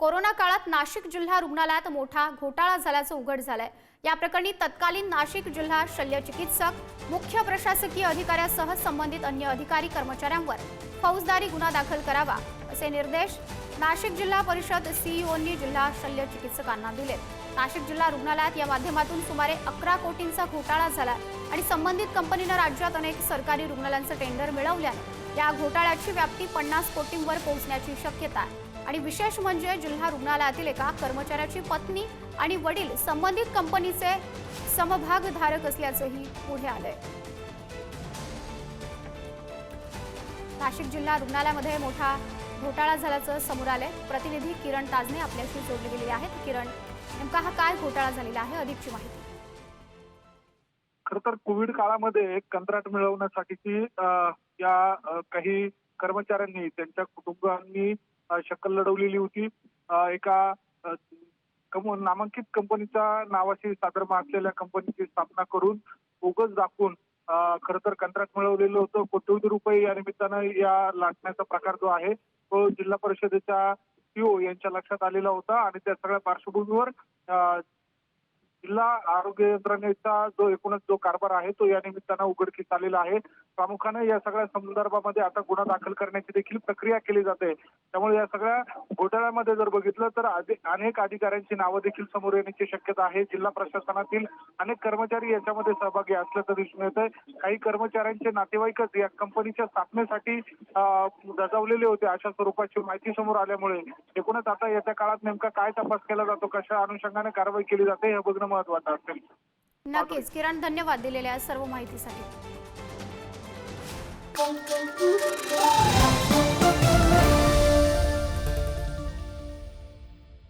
Corona काळात नाशिक जिल्हा रुग्णालयात मोठा घोटाळा झाल्याचं उघड झालंय. या प्रकरणी तत्कालीन नाशिक जिल्हा शल्य चिकित्सक मुख्य प्रशासकीय अधिकाऱ्यासह संबंधित अन्य अधिकारी कर्मचाऱ्यांवर फौजदारी गुन्हा दाखल करावा असे निर्देश नाशिक जिल्हा परिषद सीईओंनी जिल्हा शल्य चिकित्सकांना दिले नाशिक जिल्हा रुग्णालयात या माध्यमातून सुमारे अकरा कोटींचा घोटाळा झाला. आणि संबंधित कंपनीनं राज्यात अनेक सरकारी रुग्णालयांचं टेंडर मिळवल्यानं या घोटाळ्याची व्याप्ती पन्नास कोटींवर पोहोचण्याची शक्यता आहे. आणि विशेष म्हणजे जिल्हा रुग्णालयातील एका कर्मचाऱ्याची पत्नी आणि वडील संबंधित कंपनीचे समभागधारक असल्याचंही पुढे आलंय. नाशिक जिल्हा रुग्णालयामध्ये मोठा घोटाळा झाल्याचं समोर आलंय. प्रतिनिधी किरण ताजने आपल्याशी जोडले गेलेले आहेत. किरण नेमका हा काय घोटाळा झालेला आहे? अधिकची माहिती. खर तर कोविड काळामध्ये कंत्राट मिळवण्यासाठीची या काही कर्मचाऱ्यांनी त्यांच्या कुटुंबांनी शक्कल लढवलेली होती. एका नामांकित कंपनीच्या नावाशी साधर्म असलेल्या कंपनीची स्थापना करून बोगस दाखवून खर तर कंत्राट मिळवलेलं होतं. कोट्यवधी रुपये या निमित्तानं या लाटण्याचा प्रकार जो आहे तो जिल्हा परिषदेच्या सीओ यांच्या लक्षात आलेला होता आणि त्या सगळ्या पार्श्वभूमीवर जिल्हा आरोग्य यंत्रणेचा जो एकूणच जो कारभार आहे तो या निमित्तानं उघडकीस आलेला आहे. प्रामुख्याने या सगळ्या संदर्भामध्ये आता गुन्हा दाखल करण्याची देखील प्रक्रिया केली जाते. त्यामुळे या सगळ्या घोटाळ्यामध्ये जर बघितलं तर अनेक अधिकाऱ्यांची नावं देखील समोर येण्याची शक्यता आहे. जिल्हा प्रशासनातील अनेक कर्मचारी याच्यामध्ये सहभागी असल्याचं दिसून येत आहे काही कर्मचाऱ्यांचे नातेवाईकच या कंपनीच्या स्थापनेसाठी अं, होते अशा स्वरूपाची माहिती समोर आल्यामुळे. एकूणच आता येत्या काळात नेमका काय तपास केला जातो कशा अनुषंगाने कारवाई केली जाते हे बघणं महत्त्वाचा असेल नक्कीच. किरण धन्यवाद दिलेल्या सर्व माहितीसाठी.